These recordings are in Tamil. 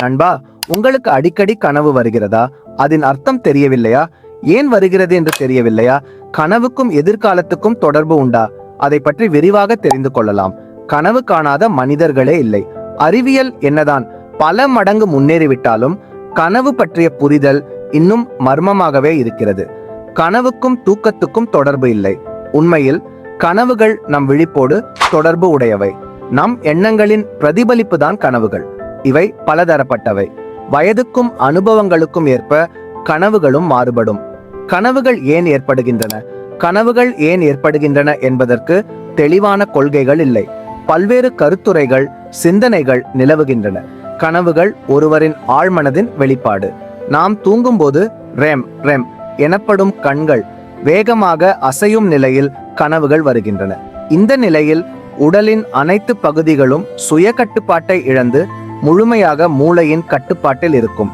நண்பா உங்களுக்கு அடிக்கடி கனவு வருகிறதா? அதன் அர்த்தம் தெரியவில்லையா? ஏன் வருகிறது என்று தெரியவில்லையா? கனவுக்கும் எதிர்காலத்துக்கும் தொடர்பு உண்டா? அதை பற்றி விரிவாக தெரிந்து கொள்ளலாம். கனவு காணாத மனிதர்களே இல்லை. அறிவியல் என்னதான் பல மடங்கு முன்னேறிவிட்டாலும் கனவு பற்றிய புரிதல் இன்னும் மர்மமாகவே இருக்கிறது. கனவுக்கும் தூக்கத்துக்கும் தொடர்பு இல்லை. உண்மையில் கனவுகள் நம் விழிப்போடு தொடர்பு உடையவை. நம் எண்ணங்களின் பிரதிபலிப்பு தான் கனவுகள். இவை பலதரப்பட்டவை. வயதுக்கும் அனுபவங்களுக்கும் ஏற்ப கனவுகளும் மாறுபடும். கனவுகள் ஏன் ஏற்படுகின்றன? கனவுகள் ஏன் ஏற்படுகின்றன என்பதற்கு தெளிவான கொள்கைகள் இல்லை. பல்வேறு கருத்துரைகள் சிந்தனைகள் நிலவுகின்றன. கனவுகள் ஒருவரின் ஆழ்மனதின் வெளிப்பாடு. நாம் தூங்கும்போது ரெம் ரெம் எனப்படும் கண்கள் வேகமாக அசையும் நிலையில் கனவுகள் வருகின்றன. இந்த நிலையில் உடலின் அனைத்து பகுதிகளும் சுய கட்டுப்பாட்டை இழந்து முழுமையாக மூளையின் கட்டுப்பாட்டில் இருக்கும்.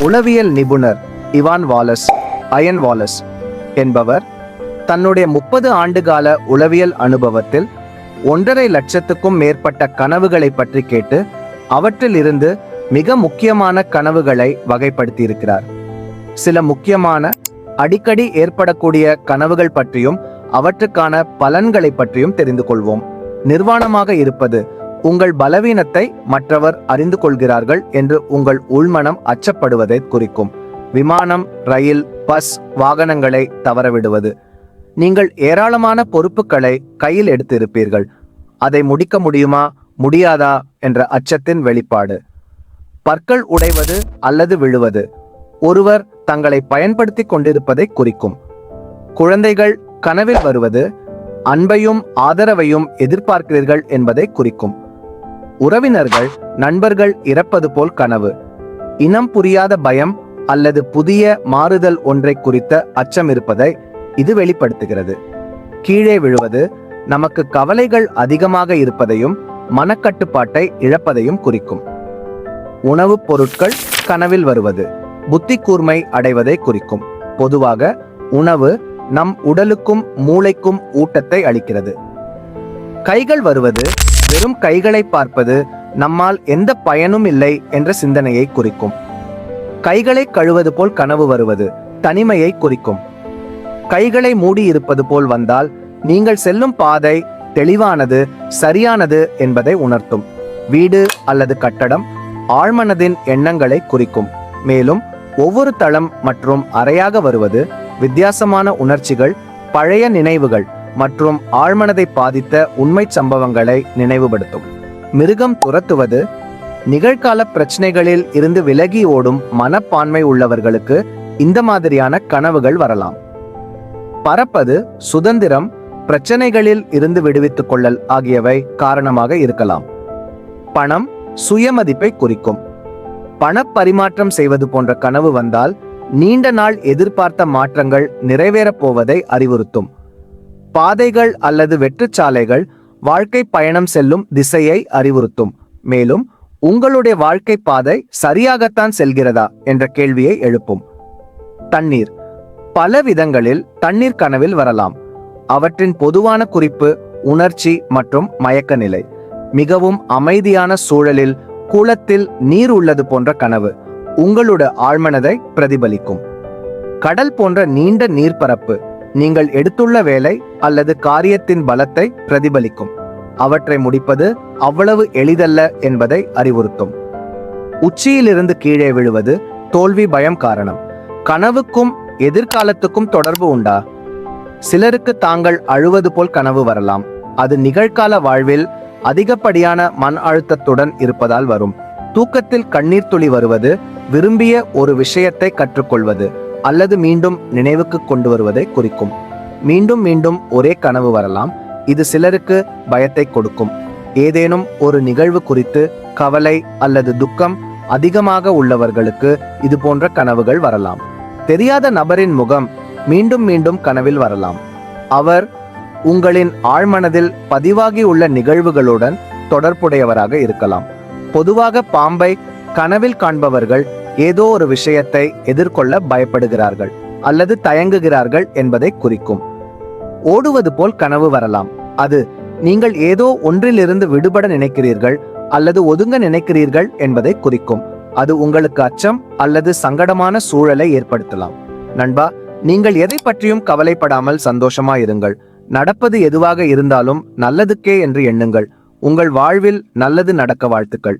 உளவியல் நிபுணர் இவான் வாலஸ் அயன் வாலஸ் என்பவர் தன்னுடைய முப்பது ஆண்டுகால உளவியல் அனுபவத்தில் ஒன்றரை லட்சத்துக்கும் மேற்பட்ட கனவுகளை பற்றி கேட்டு அவற்றிலிருந்து மிக முக்கியமான கனவுகளை வகைப்படுத்தியிருக்கிறார். சில முக்கியமான அடிக்கடி ஏற்படக்கூடிய கனவுகள் பற்றியும் அவற்றுக்கான பலன்களை பற்றியும் தெரிந்து கொள்வோம். நிர்வாணமாக இருப்பது உங்கள் பலவீனத்தை மற்றவர் அறிந்து கொள்கிறார்கள் என்று உங்கள் உள்மனம் அச்சப்படுவதை குறிக்கும். விமானம் ரயில் பஸ் வாகனங்களை தவறவிடுவது. நீங்கள் ஏராளமான பொறுப்புகளை கையில் எடுத்திருப்பீர்கள். அதை முடிக்க முடியுமா முடியாதா என்ற அச்சத்தின் வெளிப்பாடு. பற்கள் உடைவது அல்லது விழுவது. ஒருவர் தங்களை பயன்படுத்தி கொண்டிருப்பதை குறிக்கும். குழந்தைகள் கனவில் வருவது. அன்பையும் ஆதரவையும் எதிர்பார்க்கிறீர்கள் என்பதை குறிக்கும். உறவினர்கள் நண்பர்கள் இறப்பது போல் கனவு. இனம் புரியாத பயம் அல்லது புதிய மாறுதல் ஒன்றை குறித்த அச்சம் இருப்பதை இது வெளிப்படுத்துகிறது. கீழே விழுவது நமக்கு கவலைகள் அதிகமாக இருப்பதையும் மனக்கட்டுப்பாட்டை இழப்பதையும் குறிக்கும். உணவுப் பொருட்கள் கனவில் வருவது புத்தி கூர்மை அடைவதை குறிக்கும். பொதுவாக உணவு நம் உடலுக்கும் மூளைக்கும் ஊட்டத்தை அளிக்கிறது. கைகள் வருவது வெறும் கைகளை பார்ப்பது நம்மால் எந்த பயனும் இல்லை என்ற சிந்தனையை குறிக்கும். கைகளை கழுவது போல் கனவு வருவது தனிமையை குறிக்கும். கைகளை மூடி இருப்பது போல் வந்தால் நீங்கள் செல்லும் பாதை தெளிவானது சரியானது என்பதை உணர்த்தும். வீடு அல்லது கட்டடம் ஆழ்மனதின் எண்ணங்களை குறிக்கும். மேலும் ஒவ்வொரு தளம் மற்றும் அறையாக வருவது வித்தியாசமான உணர்ச்சிகள் பழைய நினைவுகள் மற்றும் ஆழ்மனதை பாதித்த உண்மை சம்பவங்களை நினைவுபடுத்தும். மிருகம் துரத்துவது நிகழ்கால பிரச்சனைகளில் இருந்து விலகி ஓடும் மனப்பான்மை உள்ளவர்களுக்கு இந்த மாதிரியான கனவுகள் வரலாம். பறப்பது சுதந்திரம் பிரச்சனைகளில் இருந்து விடுவித்துக் கொள்ளல் ஆகியவை காரணமாக இருக்கலாம். பணம் சுயமதிப்பை குறிக்கும். பணப்பரிமாற்றம் செய்வது போன்ற கனவு வந்தால் நீண்ட நாள் எதிர்பார்த்த மாற்றங்கள் நிறைவேறப் போவதை அறிவுறுத்தும். பாதைகள் அல்லது வெற்றுச்சாலைகள் வாழ்க்கை பயணம் செல்லும் திசையை அறிவுறுத்தும். மேலும் உங்களுடைய வாழ்க்கை பாதை சரியாகத்தான் செல்கிறதா என்ற கேள்வியை எழுப்பும். தண்ணீர். பல விதங்களில் தண்ணீர் கனவில் வரலாம். அவற்றின் பொதுவான குறிப்பு உணர்ச்சி மற்றும் மயக்க நிலை மிகவும் அமைதியான சூழலில் குளத்தில் நீர் உள்ளது போன்ற கனவு உங்களோட ஆழ்மனதை பிரதிபலிக்கும். கடல் போன்ற நீண்ட நீர்ப்பரப்பு நீங்கள் எடுத்துள்ள வேலை அல்லது காரியத்தின் பலத்தை பிரதிபலிக்கும். அவற்றை முடிப்பது அவ்வளவு எளிதல்ல என்பதை அறிவுறுத்தும். உச்சியிலிருந்து கீழே விழுவது தோல்வி பயம் காரணம். கனவுக்கும் எதிர்காலத்துக்கும் தொடர்பு உண்டா? சிலருக்கு தாங்கள் அழுவது போல் கனவு வரலாம். அது நிகழ்கால வாழ்வில் அதிகப்படியான மன அழுத்தத்துடன் இருப்பதால் வரும். தூக்கத்தில் கண்ணீர் துளி வருவது விரும்பிய ஒரு விஷயத்தை கற்றுக்கொள்வது. அல்லது மீண்டும் நினைவுக்கு கொண்டு வருவதை குறிக்கும். மீண்டும் மீண்டும் ஒரே கனவு வரலாம். இது சிலருக்கு பயத்தை கொடுக்கும். ஏதேனும் ஒரு நிகழ்வு குறித்து கவலை அல்லது துக்கம் அதிகமாக உள்ளவர்களுக்கு இது போன்ற கனவுகள் வரலாம். தெரியாத நபரின் முகம் மீண்டும் மீண்டும் கனவில் வரலாம். அவர் உங்களின் ஆழ்மனதில் பதிவாகி உள்ள நிகழ்வுகளுடன் தொடர்புடையவராக இருக்கலாம். பொதுவாக பாம்பை கனவில் காண்பவர்கள் ஏதோ ஒரு விஷயத்தை எதிர்கொள்ள பயப்படுகிறார்கள் அல்லது தயங்குகிறார்கள் என்பதை குறிக்கும். ஓடுவது போல் கனவு வரலாம். அது நீங்கள் ஏதோ ஒன்றிலிருந்து விடுபட நினைக்கிறீர்கள் அல்லது ஒதுங்க நினைக்கிறீர்கள் என்பதை குறிக்கும். அது உங்களுக்கு அச்சம் அல்லது சங்கடமான சூழலை ஏற்படுத்தலாம். நண்பா நீங்கள் எதை பற்றியும் கவலைப்படாமல் சந்தோஷமா இருங்கள் நடப்பது எதுவாக இருந்தாலும் நல்லதுக்கே என்று எண்ணுங்கள். உங்கள் வாழ்வில் நல்லது நடக்க வாழ்த்துக்கள்.